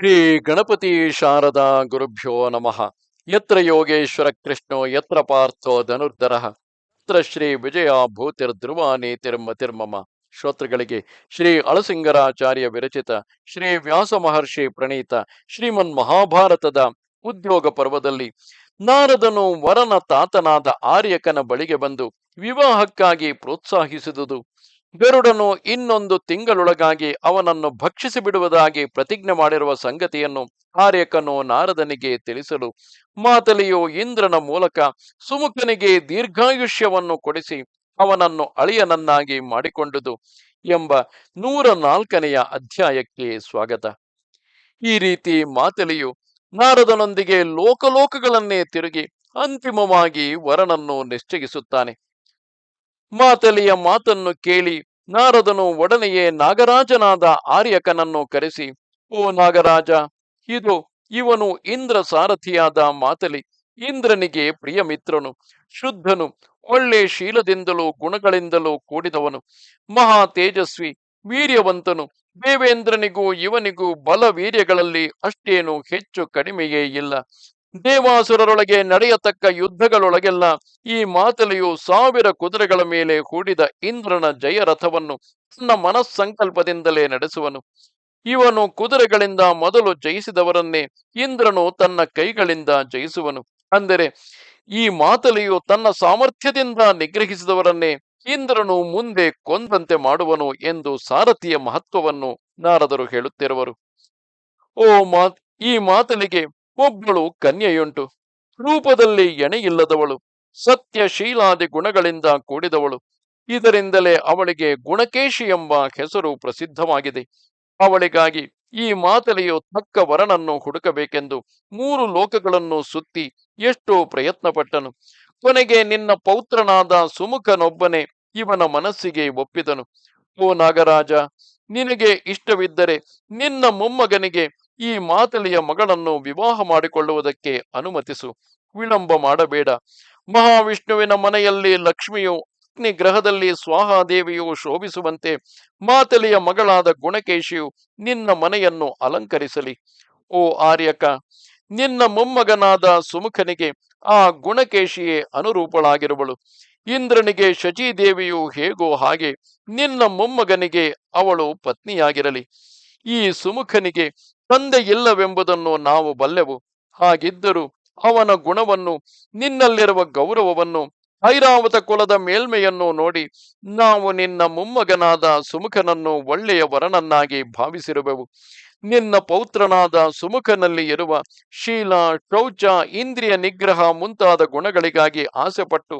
ಶ್ರೀ ಗಣಪತಿ ಶಾರದಾ ಗುರುಭ್ಯೋ ನಮಃ. ಯತ್ರ ಯೋಗೇಶ್ವರ ಕೃಷ್ಣೋ, ಯತ್ರ ಪಾರ್ಥೋ ಧನುರ್ಧರ, ಯತ್ರ ಶ್ರೀ ವಿಜಯ ಭೂತಿರ್ ಧ್ರುವ ನೀತಿರ್ಮತಿರ್ಮಮ ಶ್ರೋತೃಗಳಿಗೆ ಶ್ರೀ ಅಳಸಿಂಗರಾಚಾರ್ಯ ವಿರಚಿತ, ಶ್ರೀ ವ್ಯಾಸ ಮಹರ್ಷಿ ಪ್ರಣೀತ, ಶ್ರೀಮನ್ ಮಹಾಭಾರತದ ಉದ್ಯೋಗ ಪರ್ವದಲ್ಲಿ ನಾರದನು ವರನ ತಾತನಾದ ಆರ್ಯಕನ ಬಳಿಗೆ ಬಂದು ವಿವಾಹಕ್ಕಾಗಿ ಪ್ರೋತ್ಸಾಹಿಸಿದುದು. ಗರುಡನು ಇನ್ನೊಂದು ತಿಂಗಳೊಳಗಾಗಿ ಅವನನ್ನು ಭಕ್ಷಿಸಿ ಬಿಡುವುದಾಗಿ ಪ್ರತಿಜ್ಞೆ ಮಾಡಿರುವ ಸಂಗತಿಯನ್ನು ಆರ್ಯಕನು ನಾರದನಿಗೆ ತಿಳಿಸಲು, ಮಾತಲಿಯು ಇಂದ್ರನ ಮೂಲಕ ಸುಮುಖನಿಗೆ ದೀರ್ಘಾಯುಷ್ಯವನ್ನು ಕೊಡಿಸಿ ಅವನನ್ನು ಅಳಿಯನನ್ನಾಗಿ ಮಾಡಿಕೊಂಡುದು ಎಂಬ ನೂರ ನಾಲ್ಕನೆಯ ಅಧ್ಯಾಯಕ್ಕೆ ಸ್ವಾಗತ. ಈ ರೀತಿ ಮಾತಲಿಯು ನಾರದನೊಂದಿಗೆ ಲೋಕಲೋಕಗಳನ್ನೇ ತಿರುಗಿ ಅಂತಿಮವಾಗಿ ವರನನ್ನು ನಿಶ್ಚಯಿಸುತ್ತಾನೆ. ಮಾತಲಿಯ ಮಾತನ್ನು ಕೇಳಿ ನಾರದನು ಒಡನೆಯೇ ನಾಗರಾಜನಾದ ಆರ್ಯಕನನ್ನು ಕರೆಸಿ, ಓ ನಾಗರಾಜ, ಇದು ಇವನು ಇಂದ್ರ ಸಾರಥಿಯಾದ ಮಾತಲಿ. ಇಂದ್ರನಿಗೆ ಪ್ರಿಯ ಮಿತ್ರನು ಶುದ್ಧನು, ಒಳ್ಳೆ ಶೀಲದಿಂದಲೂ ಗುಣಗಳಿಂದಲೂ ಕೂಡಿದವನು. ಮಹಾ ತೇಜಸ್ವಿ, ವೀರ್ಯವಂತನು. ದೇವೇಂದ್ರನಿಗೂ ಇವನಿಗೂ ಬಲ ವೀರ್ಯಗಳಲ್ಲಿ ಅಷ್ಟೇನು ಹೆಚ್ಚು ಕಡಿಮೆಯೇ ಇಲ್ಲ. ದೇವಾಸುರರೊಳಗೆ ನಡೆಯತಕ್ಕ ಯುದ್ಧಗಳೊಳಗೆಲ್ಲ ಈ ಮಾತಲೆಯು ಸಾವಿರ ಕುದುರೆಗಳ ಮೇಲೆ ಹೂಡಿದ ಇಂದ್ರನ ಜಯರಥವನ್ನು ತನ್ನ ಮನಸ್ಸಂಕಲ್ಪದಿಂದಲೇ ನಡೆಸುವನು. ಇವನು ಕುದುರೆಗಳಿಂದ ಮೊದಲು ಜಯಿಸಿದವರನ್ನೇ ಇಂದ್ರನು ತನ್ನ ಕೈಗಳಿಂದ ಜಯಿಸುವನು. ಅಂದರೆ ಈ ಮಾತಲೆಯು ತನ್ನ ಸಾಮರ್ಥ್ಯದಿಂದ ನಿಗ್ರಹಿಸಿದವರನ್ನೇ ಇಂದ್ರನು ಮುಂದೆ ಕೊಂದಂತೆ ಮಾಡುವನು ಎಂದು ಸಾರಥಿಯ ಮಹತ್ವವನ್ನು ನಾರದರು ಹೇಳುತ್ತಿರುವರು. ಓ ಮಾತ್, ಈ ಮಾತಲಿಗೆ ಒಬ್ಬಳು ಕನ್ಯೆಯುಂಟು. ರೂಪದಲ್ಲಿ ಎಣೆಯಿಲ್ಲದವಳು. ಸತ್ಯ ಶೀಲಾದಿ ಗುಣಗಳಿಂದ ಕೂಡಿದವಳು. ಇದರಿಂದಲೇ ಅವಳಿಗೆ ಗುಣಕೇಶಿ ಎಂಬ ಹೆಸರು ಪ್ರಸಿದ್ಧವಾಗಿದೆ. ಅವಳಿಗಾಗಿ ಈ ಮಾತಲೆಯು ತಕ್ಕ ವರನನ್ನು ಹುಡುಕಬೇಕೆಂದು ಮೂರು ಲೋಕಗಳನ್ನು ಸುತ್ತಿ ಎಷ್ಟೋ ಪ್ರಯತ್ನಪಟ್ಟನು. ಕೊನೆಗೆ ನಿನ್ನ ಪೌತ್ರನಾದ ಸುಮುಖನೊಬ್ಬನೇ ಇವನ ಮನಸ್ಸಿಗೆ ಒಪ್ಪಿದನು. ಓ ನಾಗರಾಜ, ನಿನಗೆ ಇಷ್ಟವಿದ್ದರೆ ನಿನ್ನ ಮೊಮ್ಮಗನಿಗೆ ಈ ಮಾತಲಿಯ ಮಗಳನ್ನು ವಿವಾಹ ಮಾಡಿಕೊಳ್ಳುವುದಕ್ಕೆ ಅನುಮತಿಸು. ವಿಳಂಬ ಮಾಡಬೇಡ. ಮಹಾವಿಷ್ಣುವಿನ ಮನೆಯಲ್ಲಿ ಲಕ್ಷ್ಮಿಯು ಅಗ್ನಿ ಗ್ರಹದಲ್ಲಿ ಸ್ವಾಹಾದೇವಿಯು ಶೋಭಿಸುವಂತೆ ಮಾತಲಿಯ ಮಗಳಾದ ಗುಣಕೇಶಿಯು ನಿನ್ನ ಮನೆಯನ್ನು ಅಲಂಕರಿಸಲಿ. ಓ ಆರ್ಯಕ, ನಿನ್ನ ಮೊಮ್ಮಗನಾದ ಸುಮುಖನಿಗೆ ಆ ಗುಣಕೇಶಿಯೇ ಅನುರೂಪಳಾಗಿರುವಳು. ಇಂದ್ರನಿಗೆ ಶಚೀದೇವಿಯು ಹೇಗೋ ಹಾಗೆ ನಿನ್ನ ಮೊಮ್ಮಗನಿಗೆ ಅವಳು ಪತ್ನಿಯಾಗಿರಲಿ. ಈ ಸುಮುಖನಿಗೆ ತಂದೆ ಇಲ್ಲವೆಂಬುದನ್ನು ನಾವು ಬಲ್ಲೆವು. ಹಾಗಿದ್ದರೂ ಅವನ ಗುಣವನ್ನು, ನಿನ್ನಲ್ಲಿರುವ ಗೌರವವನ್ನು, ಐರಾವತ ಕುಲದ ಮೇಲ್ಮೆಯನ್ನು ನೋಡಿ ನಾವು ನಿನ್ನ ಮೊಮ್ಮಗನಾದ ಸುಮುಖನನ್ನು ಒಳ್ಳೆಯ ವರನನ್ನಾಗಿ ಭಾವಿಸಿರುವೆವು. ನಿನ್ನ ಪೌತ್ರನಾದ ಸುಮುಖನಲ್ಲಿ ಇರುವ ಶೀಲ, ಶೌಚ, ಇಂದ್ರಿಯ ನಿಗ್ರಹ ಮುಂತಾದ ಗುಣಗಳಿಗಾಗಿ ಆಸೆಪಟ್ಟು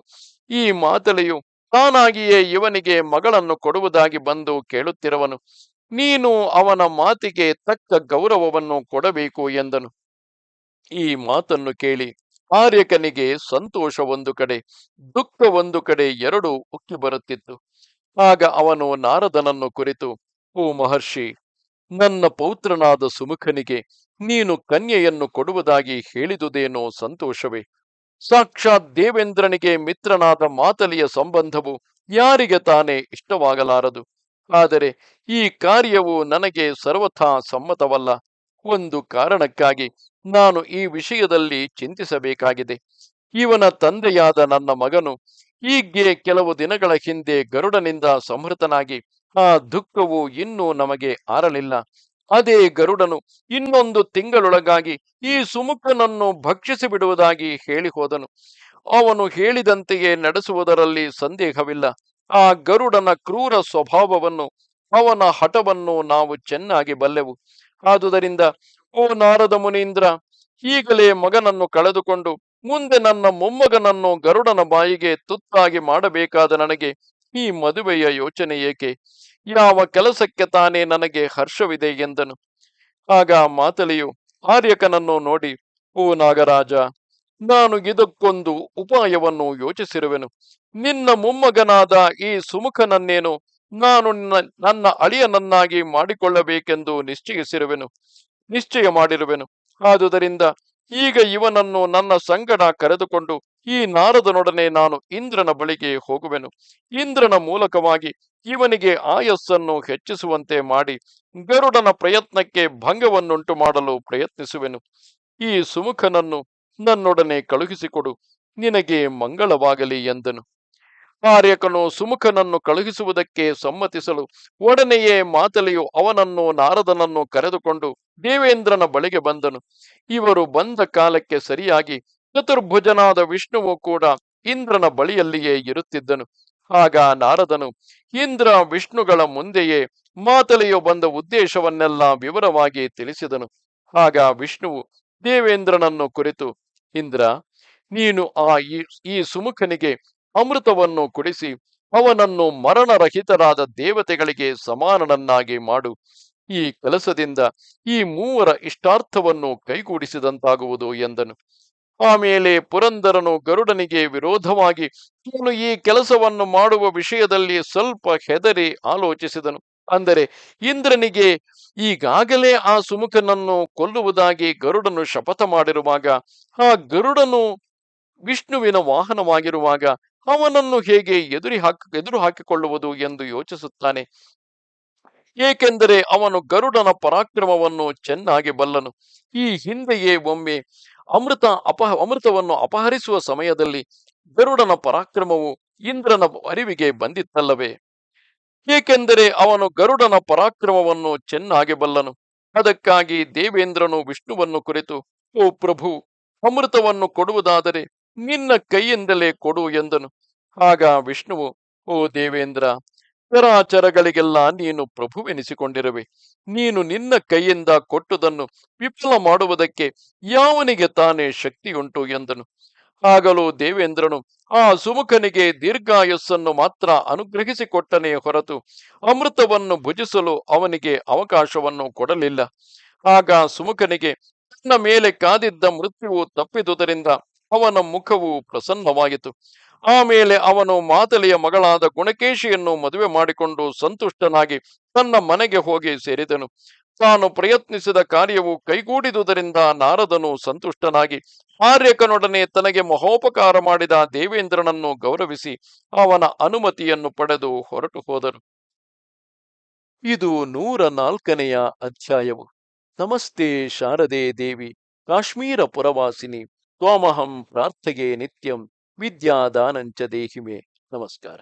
ಈ ಮಾತಲೆಯು ತಾನಾಗಿಯೇ ಇವನಿಗೆ ಮಗಳನ್ನು ಕೊಡುವುದಾಗಿ ಬಂದು ಕೇಳುತ್ತಿರುವನು. ನೀನು ಅವನ ಮಾತಿಗೆ ತಕ್ಕ ಗೌರವವನ್ನು ಕೊಡಬೇಕು ಎಂದನು. ಈ ಮಾತನ್ನು ಕೇಳಿ ಆರ್ಯಕನಿಗೆ ಸಂತೋಷ ಒಂದು ಕಡೆ, ದುಃಖ ಒಂದು ಕಡೆ ಎರಡು ಉಕ್ಕಿ ಬರುತ್ತಿತ್ತು. ಆಗ ಅವನು ನಾರದನನ್ನು ಕುರಿತು, ಓ ಮಹರ್ಷಿ, ನನ್ನ ಪೌತ್ರನಾದ ಸುಮುಖನಿಗೆ ನೀನು ಕನ್ಯೆಯನ್ನು ಕೊಡುವುದಾಗಿ ಹೇಳಿದುದೇನೋ ಸಂತೋಷವೇ? ಸಾಕ್ಷಾತ್ ದೇವೇಂದ್ರನಿಗೆ ಮಿತ್ರನಾದ ಮಾತಲಿಯ ಸಂಬಂಧವು ಯಾರಿಗೆ ತಾನೇ ಇಷ್ಟವಾಗಲಾರದು? ಆದರೆ ಈ ಕಾರ್ಯವು ನನಗೆ ಸರ್ವಥಾ ಸಮ್ಮತವಲ್ಲ. ಒಂದು ಕಾರಣಕ್ಕಾಗಿ ನಾನು ಈ ವಿಷಯದಲ್ಲಿ ಚಿಂತಿಸಬೇಕಾಗಿದೆ. ಇವನ ತಂದೆಯಾದ ನನ್ನ ಮಗನು ಹೀಗೆ ಕೆಲವು ದಿನಗಳ ಹಿಂದೆ ಗರುಡನಿಂದ ಸಂಹೃತನಾಗಿ ಆ ದುಃಖವು ಇನ್ನೂ ನಮಗೆ ಆರಲಿಲ್ಲ. ಅದೇ ಗರುಡನು ಇನ್ನೊಂದು ತಿಂಗಳೊಳಗಾಗಿ ಈ ಸುಮುಖನನ್ನು ಭಕ್ಷಿಸಿ ಬಿಡುವುದಾಗಿ ಹೇಳಿ ಹೋದನು ಅವನು ಹೇಳಿದಂತೆಯೇ ನಡೆಸುವುದರಲ್ಲಿ ಸಂದೇಹವಿಲ್ಲ. ಆ ಗರುಡನ ಕ್ರೂರ ಸ್ವಭಾವವನ್ನು, ಅವನ ಹಠವನ್ನು ನಾವು ಚೆನ್ನಾಗಿ ಬಲ್ಲೆವು. ಆದುದರಿಂದ, ಓ ನಾರದ ಮುನೀಂದ್ರ, ಈಗಲೇ ಮಗನನ್ನು ಕಳೆದುಕೊಂಡು ಮುಂದೆ ನನ್ನ ಮೊಮ್ಮಗನನ್ನು ಗರುಡನ ಬಾಯಿಗೆ ತುತ್ತಾಗಿ ಮಾಡಬೇಕಾದ ನನಗೆ ಈ ಮದುವೆಯ ಯೋಚನೆ ಏಕೆ? ಯಾವ ಕೆಲಸಕ್ಕೆ ತಾನೇ ನನಗೆ ಹರ್ಷವಿದೆ ಎಂದನು. ಆಗ ಮಾತಲಿಯು ಆರ್ಯಕನನ್ನು ನೋಡಿ, ಓ ನಾಗರಾಜ ನಾನು ಇದಕ್ಕೊಂದು ಉಪಾಯವನ್ನು ಯೋಚಿಸಿರುವೆನು. ನಿನ್ನ ಮೊಮ್ಮಗನಾದ ಈ ಸುಮುಖನನ್ನೇನು ನಾನು ನನ್ನ ಅಳಿಯನನ್ನಾಗಿ ಮಾಡಿಕೊಳ್ಳಬೇಕೆಂದು ನಿಶ್ಚಯಿಸಿರುವೆನು. ನಿಶ್ಚಯ ಮಾಡಿರುವೆನು. ಆದುದರಿಂದ ಈಗ ಇವನನ್ನು ನನ್ನ ಸಂಗಡ ಕರೆದುಕೊಂಡು ಈ ನಾರದನೊಡನೆ ನಾನು ಇಂದ್ರನ ಬಳಿಗೆ ಹೋಗುವೆನು. ಇಂದ್ರನ ಮೂಲಕವಾಗಿ ಇವನಿಗೆ ಆಯಸ್ಸನ್ನು ಹೆಚ್ಚಿಸುವಂತೆ ಮಾಡಿ ಗರುಡನ ಪ್ರಯತ್ನಕ್ಕೆ ಭಂಗವನ್ನುಂಟು ಮಾಡಲು ಪ್ರಯತ್ನಿಸುವೆನು. ಈ ಸುಮುಖನನ್ನು ನನ್ನೊಡನೆ ಕಳುಹಿಸಿಕೊಡು, ನಿನಗೆ ಮಂಗಳವಾಗಲಿ ಎಂದನು. ಆರ್ಯಕನು ಸುಮುಖನನ್ನು ಕಳುಹಿಸುವುದಕ್ಕೆ ಸಮ್ಮತಿಸಲು ಒಡನೆಯೇ ಮಾತಲೆಯು ಅವನನ್ನು ನಾರದನನ್ನು ಕರೆದುಕೊಂಡು ದೇವೇಂದ್ರನ ಬಳಿಗೆ ಬಂದನು. ಇವರು ಬಂದ ಕಾಲಕ್ಕೆ ಸರಿಯಾಗಿ ಚತುರ್ಭುಜನಾದ ವಿಷ್ಣುವು ಕೂಡ ಇಂದ್ರನ ಬಳಿಯಲ್ಲಿಯೇ ಇರುತ್ತಿದ್ದನು. ಆಗ ನಾರದನು, ಇಂದ್ರ ವಿಷ್ಣುಗಳ ಮುಂದೆಯೇ ಮಾತಲೆಯು ಬಂದ ಉದ್ದೇಶವನ್ನೆಲ್ಲ ವಿವರವಾಗಿ ತಿಳಿಸಿದನು. ಆಗ ವಿಷ್ಣುವು ದೇವೇಂದ್ರನನ್ನು ಕುರಿತು ಇಂದ್ರ, ನೀನು ಆ ಈ ಸುಮುಖನಿಗೆ ಅಮೃತವನ್ನು ಕುಡಿಸಿ, ಅವನನ್ನು ಮರಣರಹಿತರಾದ ದೇವತೆಗಳಿಗೆ ಸಮಾನನನ್ನಾಗಿ ಮಾಡು. ಈ ಕೆಲಸದಿಂದ ಈ ಮೂವರ ಇಷ್ಟಾರ್ಥವನ್ನು ಕೈಗೂಡಿಸಿದಂತಾಗುವುದು ಎಂದನು. ಆಮೇಲೆ ಪುರಂದರನು ಗರುಡನಿಗೆ ವಿರೋಧವಾಗಿ ಈ ಕೆಲಸವನ್ನು ಮಾಡುವ ವಿಷಯದಲ್ಲಿ ಸ್ವಲ್ಪ ಹೆದರಿ, ಆಲೋಚಿಸಿದನು. ಅಂದರೆ ಇಂದ್ರನಿಗೆ ಈಗಾಗಲೇ ಆ ಸುಮುಖನನ್ನು ಕೊಲ್ಲುವುದಾಗಿ ಗರುಡನು ಶಪಥ ಮಾಡಿರುವಾಗ, ಆ ಗರುಡನು ವಿಷ್ಣುವಿನ ವಾಹನವಾಗಿರುವಾಗ ಅವನನ್ನು ಹೇಗೆ ಎದುರಿ ಹಾಕ, ಎದುರು ಹಾಕಿಕೊಳ್ಳುವುದು ಎಂದು ಯೋಚಿಸುತ್ತಾನೆ. ಏಕೆಂದರೆ ಅವನು ಗರುಡನ ಪರಾಕ್ರಮವನ್ನು ಚೆನ್ನಾಗಿ ಬಲ್ಲನು. ಈ ಹಿಂದೆಯೇ ಒಮ್ಮೆ ಅಮೃತ ಅಪಹ ಅಮೃತವನ್ನು ಅಪಹರಿಸುವ ಸಮಯದಲ್ಲಿ ಗರುಡನ ಪರಾಕ್ರಮವು ಇಂದ್ರನ ಅರಿವಿಗೆ ಬಂದಿತ್ತಲ್ಲವೇ? ಏಕೆಂದರೆ ಅವನು ಗರುಡನ ಪರಾಕ್ರಮವನ್ನು ಚೆನ್ನಾಗಿ ಬಲ್ಲನು. ಅದಕ್ಕಾಗಿ ದೇವೇಂದ್ರನು ವಿಷ್ಣುವನ್ನು ಕುರಿತು, ಓ ಪ್ರಭು, ಅಮೃತವನ್ನು ಕೊಡುವುದಾದರೆ ನಿನ್ನ ಕೈಯಿಂದಲೇ ಕೊಡು ಎಂದನು. ಆಗ ವಿಷ್ಣುವು, ಓ ದೇವೇಂದ್ರ, ಚರಾಚರಗಳಿಗೆಲ್ಲ ನೀನು ಪ್ರಭುವೆನಿಸಿಕೊಂಡಿರುವೆ. ನೀನು ನಿನ್ನ ಕೈಯಿಂದ ಕೊಟ್ಟುದನ್ನು ವಿಫಲ ಮಾಡುವುದಕ್ಕೆ ಯಾವನಿಗೆ ತಾನೇ ಶಕ್ತಿಯುಂಟು ಎಂದನು. ಆಗಲೂ ದೇವೇಂದ್ರನು, ಆ ಸುಮುಖನಿಗೆ ದೀರ್ಘಾಯಸ್ಸನ್ನು ಮಾತ್ರ ಅನುಗ್ರಹಿಸಿಕೊಟ್ಟನೇ ಹೊರತು ಅಮೃತವನ್ನು ಭುಜಿಸಲು ಅವನಿಗೆ ಅವಕಾಶವನ್ನು ಕೊಡಲಿಲ್ಲ. ಆಗ ಸುಮುಖನಿಗೆ ತನ್ನ ಮೇಲೆ ಕಾದಿದ್ದ ಮೃತ್ಯುವು ತಪ್ಪಿದುದರಿಂದ ಅವನ ಮುಖವು ಪ್ರಸನ್ನವಾಯಿತು. ಆಮೇಲೆ ಅವನು ಮಾತಲಿಯ ಮಗಳಾದ ಗುಣಕೇಶಿಯನ್ನು ಮದುವೆ ಮಾಡಿಕೊಂಡು ಸಂತುಷ್ಟನಾಗಿ ತನ್ನ ಮನೆಗೆ ಹೋಗಿ ಸೇರಿದನು. ತಾನು ಪ್ರಯತ್ನಿಸಿದ ಕಾರ್ಯವು ಕೈಗೂಡಿದುದರಿಂದ ನಾರದನು ಸಂತುಷ್ಟನಾಗಿ ಆರ್ಯಕನೊಡನೆ ತನಗೆ ಮಹೋಪಕಾರ ಮಾಡಿದ ದೇವೇಂದ್ರನನ್ನು ಗೌರವಿಸಿ ಅವನ ಅನುಮತಿಯನ್ನು ಪಡೆದು ಹೊರಟು ಹೋದರು. ಇದು ನೂರ ನಾಲ್ಕನೆಯ ಅಧ್ಯಾಯವು. ನಮಸ್ತೆ ಶಾರದೆ ದೇವಿ, ಕಾಶ್ಮೀರ ಪುರವಾಸಿನಿ, ತ್ವಾಮಹಂ ಪ್ರಾರ್ಥಗೆ ನಿತ್ಯಂ, ವಿದ್ಯಾದಾನಂಚ ದೇಹಿಮೆ. ನಮಸ್ಕಾರ.